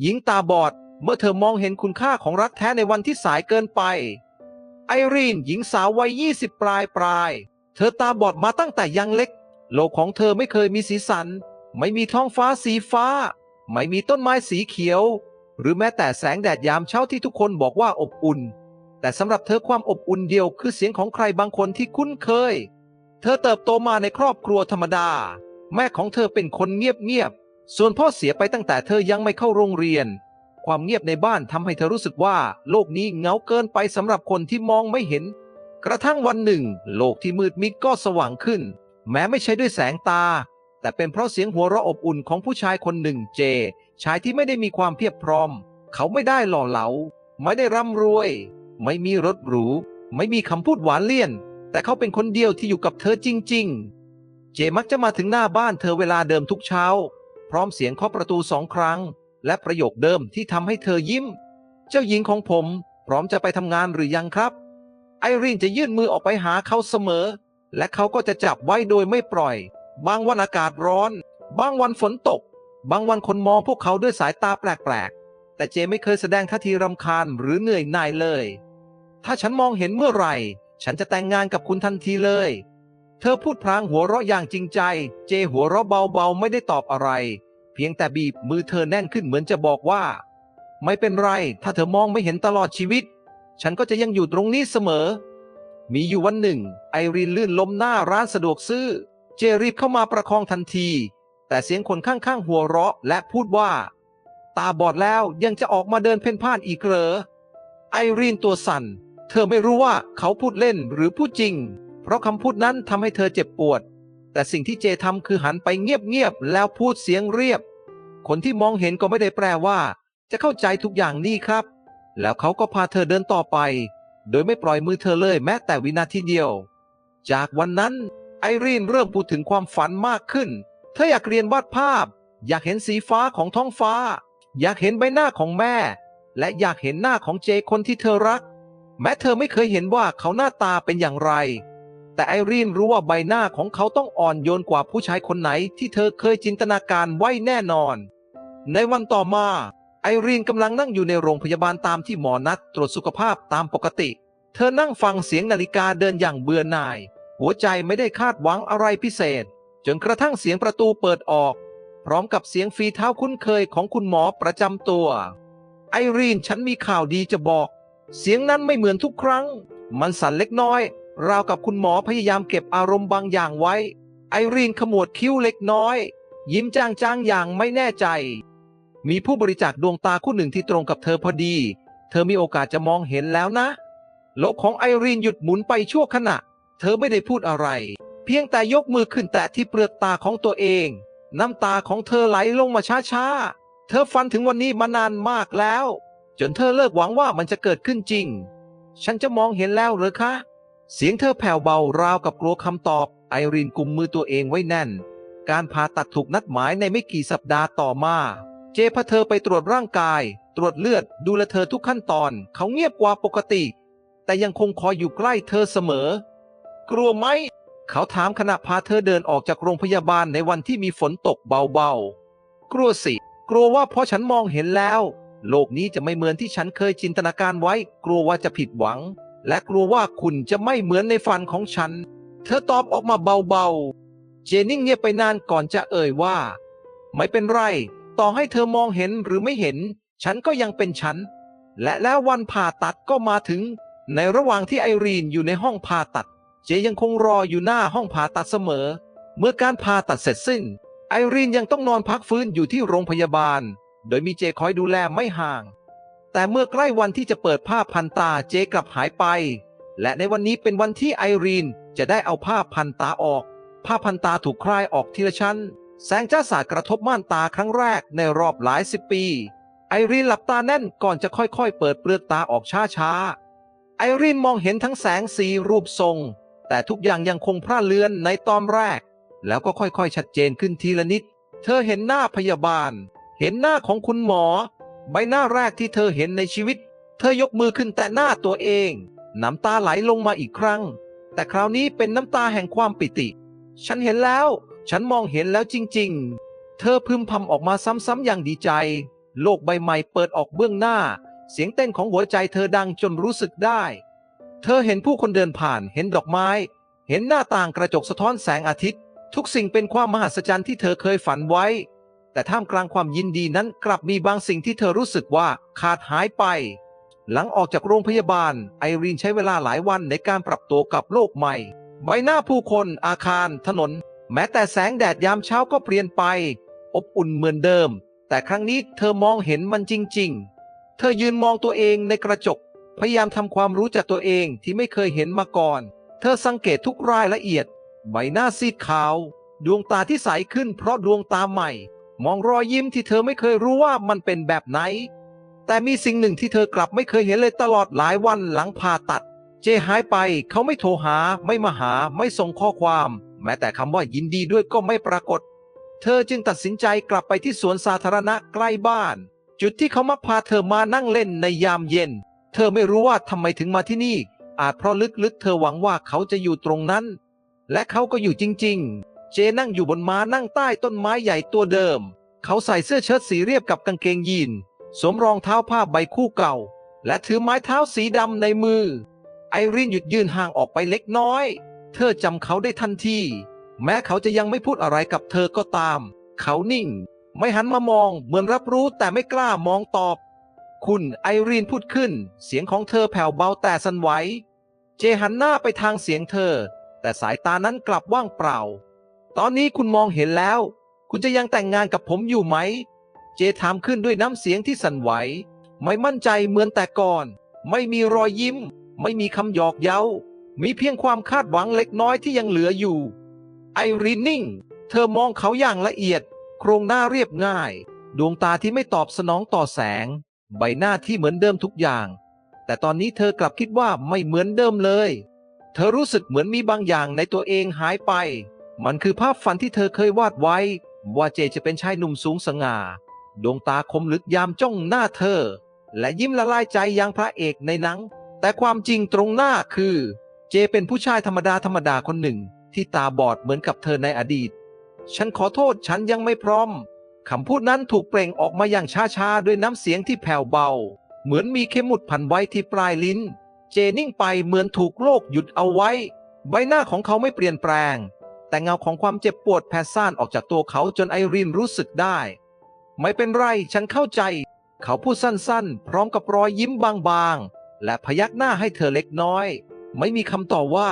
หญิงตาบอดเมื่อเธอมองเห็นคุณค่าของรักแท้ในวันที่สายเกินไป ไอรีนหญิงสาววัย 20 ปลายปลาย เธอตาบอดมาตั้งแต่ยังเล็ก โลกของเธอไม่เคยมีสีสัน ไม่มีท้องฟ้าสีฟ้า ไม่มีต้นไม้สีเขียว หรือแม้แต่แสงแดดยามเช้าที่ทุกคนบอกว่าอบอุ่น แต่สำหรับเธอความอบอุ่นเดียวคือเสียงของใครบางคนที่คุ้นเคย เธอเติบโตมาในครอบครัวธรรมดา แม่ของเธอเป็นคนเงียบๆ ส่วนพ่อเสียไปตั้งแต่เธอยังไม่เข้าโรงเรียน ความเงียบในบ้านทำให้เธอรู้สึกว่า โลกนี้เงาเกินไปสำหรับคนที่มองไม่เห็น กระทั่งวันหนึ่ง โลกที่มืดมิดก็สว่างขึ้น แม้ไม่ใช่ด้วยแสงตา แต่เป็นเพราะเสียงหัวเราะอบอุ่นของผู้ชายคนหนึ่งเจ ชายที่ไม่ได้มีความเพียบพร้อม เขาไม่ได้หล่อเหลา ไม่ได้ร่ำรวย ไม่มีรถหรู ไม่มีคำพูดหวานเลี่ยน แต่เขาเป็นคนเดียวที่อยู่กับเธอจริง ๆ เจมักจะมาถึงหน้าบ้านเธอเวลาเดิมทุกเช้า พร้อมเสียงเคาะประตูสองครั้ง และประโยคเดิมที่ทำให้เธอยิ้ม เจ้าหญิงของผมพร้อมจะไปทำงานหรือยังครับ ไอรีนจะยื่นมือออกไปหาเขาเสมอ และเขาก็จะจับไว้โดยไม่ปล่อย บางวันอากาศร้อน บางวันฝนตก บางวันคนมองพวกเขาด้วยสายตาแปลกๆ แต่เจไม่เคยแสดงท่าทีรำคาญหรือเหนื่อยหน่ายเลย ถ้าฉันมองเห็นเมื่อไหร่ ฉันจะแต่งงานกับคุณทันทีเลย เธอพูดพลางหัวเราะอย่างจริงใจ เจหัวเราะเบาๆไม่ได้ตอบอะไร เพียงแต่บีบมือเธอแน่นขึ้นเหมือนจะบอกว่า ไม่เป็นไร ถ้าเธอมองไม่เห็นตลอดชีวิต ฉันก็จะยังอยู่ตรงนี้เสมอ มีอยู่วันหนึ่ง ไอรีนลื่นล้มหน้าร้านสะดวกซื้อ เจรีบเข้ามาประคองทันที แต่เสียงคนข้างๆหัวเราะและพูดว่า ตาบอดแล้วยังจะออกมาเดินเพ่นพ่านอีกเหรอไอรีนตัวสั่น เธอไม่รู้ว่าเขาพูดเล่นหรือพูดจริง เพราะคำพูดนั้นทำให้เธอเจ็บปวด แต่สิ่งที่เจทำคือหันไปเงียบๆแล้วพูดเสียงเรียบ คนที่มองเห็นก็ไม่ได้แปลว่า จะเข้าใจทุกอย่างนี่ครับ แล้วเขาก็พาเธอเดินต่อไป โดยไม่ปล่อยมือเธอเลยแม้แต่วินาทีเดียว จากวันนั้นไอรีนเริ่มพูดถึงความฝันมากขึ้น เธออยากเรียนวาดภาพ อยากเห็นสีฟ้าของท้องฟ้า อยากเห็นใบหน้าของแม่ และอยากเห็นหน้าของเจคนที่เธอรัก แม้เธอไม่เคยเห็นว่าเขาหน้าตาเป็นอย่างไร แต่ไอรีนรู้ว่าใบหน้าของเขาต้องอ่อนโยนกว่าผู้ชายคนไหนที่เธอเคยจินตนาการไว้แน่นอน ในวันต่อมา ไอรีนกำลังนั่งอยู่ในโรงพยาบาลตามที่หมอนัดตรวจสุขภาพตามปกติ เธอนั่งฟังเสียงนาฬิกาเดินอย่างเบื่อหน่าย หัวใจไม่ได้คาดหวังอะไรพิเศษ จนกระทั่งเสียงประตูเปิดออก พร้อมกับเสียงฝีเท้าคุ้นเคยของคุณหมอประจำตัว ไอรีนฉันมีข่าวดีจะบอก เสียงนั้นไม่เหมือนทุกครั้ง มันสั่นเล็กน้อย ราวกับคุณหมอพยายามเก็บอารมณ์บางอย่างไว้ ไอรีนขมวดคิ้วเล็กน้อย ยิ้มจางๆอย่างไม่แน่ใจ มีผู้บริจาคดวงตาคู่หนึ่งที่ตรงกับเธอพอดี เธอมีโอกาสจะมองเห็นแล้วนะโลกของไอรีนหยุดหมุนไปชั่วขณะ เธอไม่ได้พูดอะไร เพียงแต่ยกมือขึ้นแตะที่เปลือกตาของตัวเอง น้ำตาของเธอไหลลงมาช้าๆ เธอฝันถึงวันนี้มานานมากแล้ว จนเธอเลิกหวังว่ามันจะเกิดขึ้นจริง ฉันจะมองเห็นแล้วหรือคะ เสียงเธอแผ่วเบาราวกับกลัวคำตอบ ไอรีนกุมมือตัวเองไว้แน่น การผ่าตัดถูกนัดหมายในไม่กี่สัปดาห์ต่อมา เจพาเธอไปตรวจร่างกาย ตรวจเลือดดูแลเธอทุกขั้นตอน เขาเงียบกว่าปกติ แต่ยังคงคอยอยู่ใกล้เธอเสมอ กลัวไหม เขาถามขณะพาเธอเดินออกจากโรงพยาบาลในวันที่มีฝนตกเบาๆ กลัวสิ กลัวว่าเพราะฉันมองเห็นแล้ว โลกนี้จะไม่เหมือนที่ฉันเคยจินตนาการไว้ กลัวว่าจะผิดหวัง และกลัวว่าคุณจะไม่เหมือนในฝันของฉัน เธอตอบออกมาเบาๆ เจนิ่งเงียบไปนานก่อนจะเอ่ยว่า ไม่เป็นไร ต่อให้เธอมองเห็นหรือไม่เห็น ฉันก็ยังเป็นฉัน และแล้ววันผ่าตัดก็มาถึง ในระหว่างที่ไอรีนอยู่ในห้องผ่าตัด เจยังคงรออยู่หน้าห้องผ่าตัดเสมอ เมื่อการผ่าตัดเสร็จสิ้น ไอรีนยังต้องนอนพักฟื้นอยู่ที่โรงพยาบาล โดยมีเจคอยดูแลไม่ห่าง แต่เมื่อใกล้วันที่จะเปิดผ้าพันตาเจกลับหายไป และในวันนี้เป็นวันที่ไอรีนจะได้เอาผ้าพันตาออก ผ้าพันตาถูกคลายออกทีละชั้น แสงจ้าสาดกระทบม่านตาครั้งแรกในรอบหลายสิบปี ไอรีนหลับตาแน่นก่อนจะค่อยๆ เปิดเปลือกตาออกช้าๆ ไอรีนมองเห็นทั้งแสงสีรูปทรง แต่ทุกอย่างยังคงพร่าเลือนในตอนแรก แล้วก็ค่อยๆ ชัดเจนขึ้นทีละนิด เธอเห็นหน้าพยาบาล เห็นหน้าของคุณหมอ ใบหน้าแรกที่เธอเห็นในชีวิต เธอยกมือขึ้นแต่หน้าตัวเอง น้ำตาไหลลงมาอีกครั้ง แต่คราวนี้เป็นน้ำตาแห่งความปิติ ฉันเห็นแล้ว ฉันมองเห็นแล้วจริง ๆ เธอพึมพำออกมาซ้ำๆอย่างดีใจ โลกใบใหม่เปิดออกเบื้องหน้า เสียงเต้นของหัวใจเธอดังจนรู้สึกได้ เธอเห็นผู้คนเดินผ่าน เห็นดอกไม้ เห็นหน้าต่างกระจกสะท้อนแสงอาทิตย์ ทุกสิ่งเป็นความมหัศจรรย์ที่เธอเคยฝันไว้ แต่ท่ามกลางความยินดีนั้นกลับมีบางสิ่งที่เธอรู้สึกว่าขาดหายไป หลังออกจากโรงพยาบาล ไอรีนใช้เวลาหลายวันในการปรับตัวกับโลกใหม่ ใบหน้าผู้คน อาคาร ถนน แม้แต่แสงแดดยามเช้าก็เปลี่ยนไป อบอุ่นเหมือนเดิม แต่ครั้งนี้เธอมองเห็นมันจริง ๆ เธอยืนมองตัวเองในกระจก พยายามทำความรู้จักตัวเองที่ไม่เคยเห็นมาก่อน เธอสังเกตทุกรายละเอียด ใบหน้าซีดขาว ดวงตาที่ใสขึ้นเพราะดวงตาใหม่ มองรอยยิ้มที่เธอไม่เคยรู้ว่ามันเป็นแบบไหน แต่มีสิ่งหนึ่งที่เธอกลับไม่เคยเห็นเลยตลอดหลายวันหลังผ่าตัด เจหายไปเขาไม่โทรหา ไม่มาหา ไม่ส่งข้อความ แม้แต่คำว่ายินดีด้วยก็ไม่ปรากฏ เธอจึงตัดสินใจกลับไปที่สวนสาธารณะใกล้บ้าน จุดที่เขามักพาเธอมานั่งเล่นในยามเย็น เธอไม่รู้ว่าทำไมถึงมาที่นี่ อาจเพราะลึกๆ เธอหวังว่าเขาจะอยู่ตรงนั้น และเขาก็อยู่จริง ๆ เจนั่งอยู่บนม้านั่งใต้ต้นไม้ใหญ่ตัวเดิม เขาใส่เสื้อเชิ้ตสีเรียบกับกางเกงยีน สวมรองเท้าผ้าใบคู่เก่า และถือไม้เท้าสีดำในมือ ไอรินหยุดยืนห่างออกไปเล็กน้อย เธอจำเขาได้ทันที แม้เขาจะยังไม่พูดอะไรกับเธอก็ตาม เขานิ่ง ไม่หันมามองเหมือนรับรู้แต่ไม่กล้ามองตอบ คุณไอรีนพูดขึ้น เสียงของเธอแผ่วเบาแต่สั่นไหว เจหันหน้าไปทางเสียงเธอ แต่สายตานั้นกลับว่างเปล่า ตอนนี้คุณมองเห็นแล้ว คุณจะยังแต่งงานกับผมอยู่ไหม เจถามขึ้นด้วยน้ำเสียงที่สั่นไหว ไม่มั่นใจเหมือนแต่ก่อน ไม่มีรอยยิ้ม ไม่มีคำหยอกเย้า มีเพียงความคาดหวังเล็กน้อยที่ยังเหลืออยู่ ไอรีนนิ่ง เธอมองเขาอย่างละเอียด โครงหน้าเรียบง่าย ดวงตาที่ไม่ตอบสนองต่อแสง ใบหน้าที่เหมือนเดิมทุกอย่าง แต่ตอนนี้เธอกลับคิดว่าไม่เหมือนเดิมเลย เธอรู้สึกเหมือนมีบางอย่างในตัวเองหายไป มันคือภาพฝันที่เธอเคยวาดไว้ ว่าเจจะเป็นชายหนุ่มสูงสง่า ดวงตาคมลึกยามจ้องหน้าเธอ และยิ้มละลายใจอย่างพระเอกในหนัง แต่ความจริงตรงหน้าคือ เจเป็นผู้ชายธรรมดาธรรมดาคนหนึ่ง ที่ตาบอดเหมือนกับเธอในอดีต ฉันขอโทษฉันยังไม่พร้อมคำพูดนั้นถูกเปล่งออกมาอย่างช้าๆด้วยน้ำเสียงที่แผ่วเบา เหมือนมีเข็มหมุดพันไว้ที่ปลายลิ้น เจนิ่งไปเหมือนถูกโลกหยุดเอาไว้ ใบหน้าของเขาไม่เปลี่ยนแปลง แต่เงาของความเจ็บปวดแผ่ซ่านออกจากตัวเขาจนไอรีนรู้สึกได้ ไม่เป็นไรฉันเข้าใจ เขาพูดสั้นๆ พร้อมกับรอยยิ้มบางๆ และพยักหน้าให้เธอเล็กน้อย ไม่มีคำต่อว่า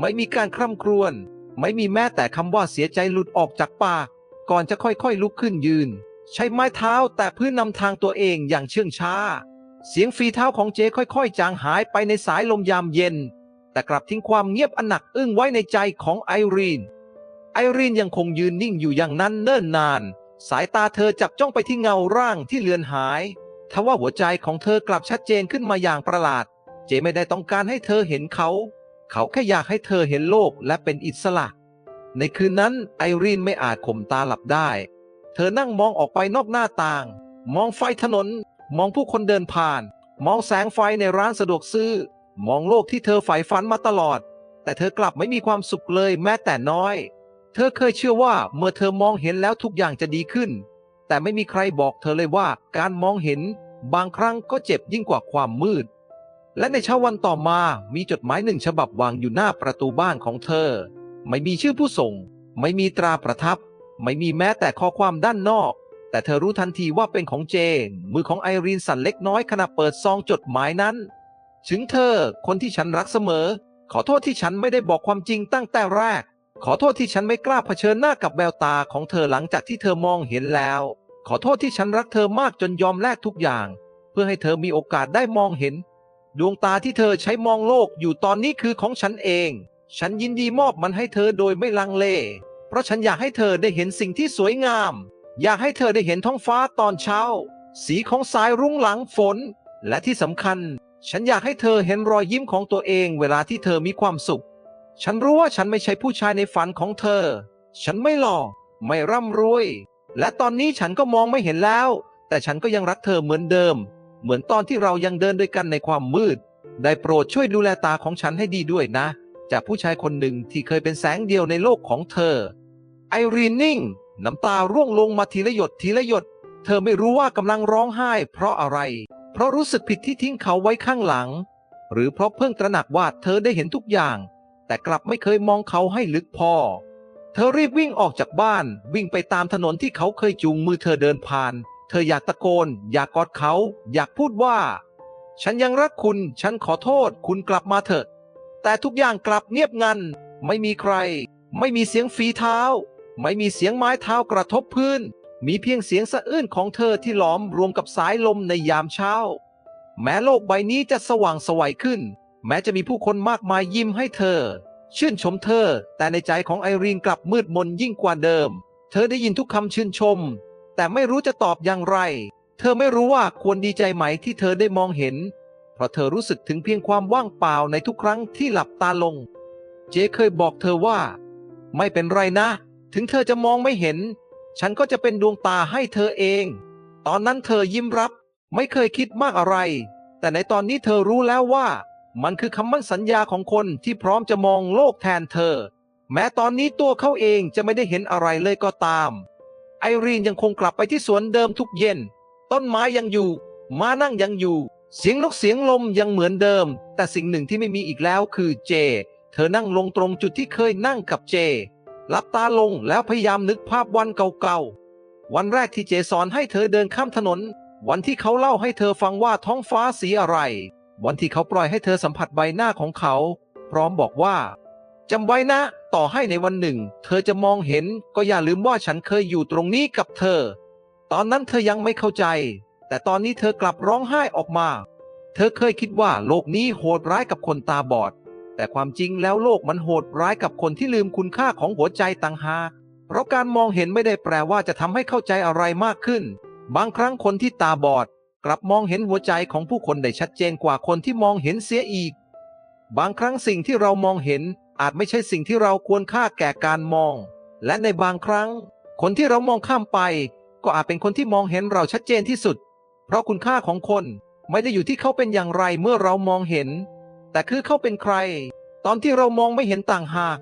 ไม่มีการคร่ำครวญไม่มีแม้แต่คำว่าเสียใจหลุดออกจากปาก ก่อนจะค่อยๆลุกขึ้นยืน ใช้ไม้เท้าแต่พื้นนำทางตัวเองอย่างเชื่องช้า เสียงฝีเท้าของเจค่อยๆ จางหายไปในสายลมยามเย็น แต่กลับทิ้งความเงียบอันหนักอึ้งไว้ในใจของไอรีน ไอรีนยังคงยืนนิ่งอยู่อย่างนั้นเนิ่นนาน สายตาเธอจับจ้องไปที่เงาร่างที่เลือนหาย ทว่าหัวใจของเธอกลับชัดเจนขึ้นมาอย่างประหลาด เจไม่ได้ต้องการให้เธอเห็นเขา เขาแค่อยากให้เธอเห็นโลกและเป็นอิสระ ในคืนนั้นไอรีนไม่อาจข่มตาหลับได้ เธอนั่งมองออกไปนอกหน้าต่าง มองไฟถนน มองผู้คนเดินผ่าน มองแสงไฟในร้านสะดวกซื้อ มองโลกที่เธอใฝ่ฝันมาตลอด แต่เธอกลับไม่มีความสุขเลยแม้แต่น้อย เธอเคยเชื่อว่าเมื่อเธอมองเห็นแล้วทุกอย่างจะดีขึ้น แต่ไม่มีใครบอกเธอเลยว่าการมองเห็นบางครั้งก็เจ็บยิ่งกว่าความมืด และในเช้าวันต่อมามีจดหมายหนึ่งฉบับวางอยู่หน้าประตูบ้านของเธอ ไม่มีชื่อผู้ส่ง ไม่มีตราประทับ ไม่มีแม้แต่ข้อความด้านนอก แต่เธอรู้ทันทีว่าเป็นของเจน มือของไอรีนสั่นเล็กน้อยขณะเปิดซองจดหมายนั้น ถึงเธอคนที่ฉันรักเสมอ ขอโทษที่ฉันไม่ได้บอกความจริงตั้งแต่แรก ขอโทษที่ฉันไม่กล้าเผชิญหน้ากับแววตาของเธอหลังจากที่เธอมองเห็นแล้ว ขอโทษที่ฉันรักเธอมากจนยอมแลกทุกอย่าง เพื่อให้เธอมีโอกาสได้มองเห็น ดวงตาที่เธอใช้มองโลกอยู่ตอนนี้คือของฉันเอง ฉันยินดีมอบมันให้เธอโดยไม่ลังเล เพราะฉันอยากให้เธอได้เห็นสิ่งที่สวยงาม อยากให้เธอได้เห็นท้องฟ้าตอนเช้า สีของสายรุ้งหลังฝน และที่สำคัญ ฉันอยากให้เธอเห็นรอยยิ้มของตัวเองเวลาที่เธอมีความสุข ฉันรู้ว่าฉันไม่ใช่ผู้ชายในฝันของเธอ ฉันไม่หล่อ ไม่ร่ำรวย และตอนนี้ฉันก็มองไม่เห็นแล้ว แต่ฉันก็ยังรักเธอเหมือนเดิม เหมือนตอนที่เรายังเดินด้วยกันในความมืด ได้โปรดช่วยดูแลตาของฉันให้ดีด้วยนะ จากผู้ชายคนหนึ่งที่เคยเป็นแสงเดียวในโลกของเธอ ไอรีนนิ่ง น้ำตาร่วงลงมาทีละหยดทีละหยด เธอไม่รู้ว่ากำลังร้องไห้ เพราะอะไร เพราะรู้สึกผิดที่ทิ้งเขาไว้ข้างหลัง หรือเพราะเพิ่งตระหนักว่าเธอได้เห็นทุกอย่าง แต่กลับไม่เคยมองเขาให้ลึกพอ เธอรีบวิ่งออกจากบ้าน วิ่งไปตามถนนที่เขาเคยจูงมือเธอเดินผ่าน เธออยากตะโกน อยากกอดเขา อยากพูดว่า ฉันยังรักคุณ ฉันขอโทษ คุณกลับมาเถอะ แต่ทุกอย่างกลับเงียบงัน ไม่มีใคร ไม่มีเสียงฝีเท้า ไม่มีเสียงไม้เท้ากระทบพื้น มีเพียงเสียงสะอื้นของเธอที่หลอมรวมกับสายลมในยามเช้า แม้โลกใบนี้จะสว่างสวัยขึ้น แม้จะมีผู้คนมากมายยิ้มให้เธอ ชื่นชมเธอ แต่ในใจของไอรีนกลับมืดมนยิ่งกว่าเดิม เธอได้ยินทุกคำชื่นชม แต่ไม่รู้จะตอบอย่างไร เธอไม่รู้ว่าควรดีใจไหมที่เธอได้มองเห็น เพราะเธอรู้สึกถึงเพียงความว่างเปล่าในทุกครั้งที่หลับตาลง เจเคยบอกเธอว่า ไม่เป็นไรนะ ถึงเธอจะมองไม่เห็น ฉันก็จะเป็นดวงตาให้เธอเอง ตอนนั้นเธอยิ้มรับ ไม่เคยคิดมากอะไร แต่ในตอนนี้เธอรู้แล้วว่า มันคือคำมั่นสัญญาของคนที่พร้อมจะมองโลกแทนเธอ แม้ตอนนี้ตัวเขาเองจะไม่ได้เห็นอะไรเลยก็ตาม ไอรีนยังคงกลับไปที่สวนเดิมทุกเย็น ต้นไม้ยังอยู่ม้านั่งยังอยู่ เสียงนกเสียงลมยังเหมือนเดิม แต่สิ่งหนึ่งที่ไม่มีอีกแล้วคือเจ เธอนั่งลงตรงจุดที่เคยนั่งกับเจหลับตาลงแล้วพยายามนึกภาพวันเก่าๆ วันแรกที่เจสอนให้เธอเดินข้ามถนน วันที่เขาเล่าให้เธอฟังว่าท้องฟ้าสีอะไร วันที่เขาปล่อยให้เธอสัมผัสใบหน้าของเขา พร้อมบอกว่าจำไว้นะ ต่อให้ในวันหนึ่ง เธอจะมองเห็นก็อย่าลืมว่าฉันเคยอยู่ตรงนี้กับเธอ ตอนนั้นเธอยังไม่เข้าใจ แต่ตอนนี้เธอกลับร้องไห้ออกมา เธอเคยคิดว่าโลกนี้โหดร้ายกับคนตาบอด แต่ความจริงแล้วโลกมันโหดร้ายกับคนที่ลืมคุณค่าของหัวใจต่างหากเพราะการมองเห็นไม่ได้แปลว่าจะทำให้เข้าใจอะไรมากขึ้น บางครั้งคนที่ตาบอด กลับมองเห็นหัวใจของผู้คนได้ชัดเจนกว่าคนที่มองเห็นเสียอีก บางครั้งสิ่งที่เรามองเห็นอาจไม่ใช่สิ่งที่เราควรค่าแก่การมอง และในบางครั้ง คนที่เรามองข้ามไป ก็อาจเป็นคนที่มองเห็นเราชัดเจนที่สุด เพราะคุณค่าของคนไม่ได้อยู่ที่เขาเป็นอย่างไรเมื่อเรามองเห็น แต่คือเขาเป็นใคร ตอนที่เรามองไม่เห็นต่างหาก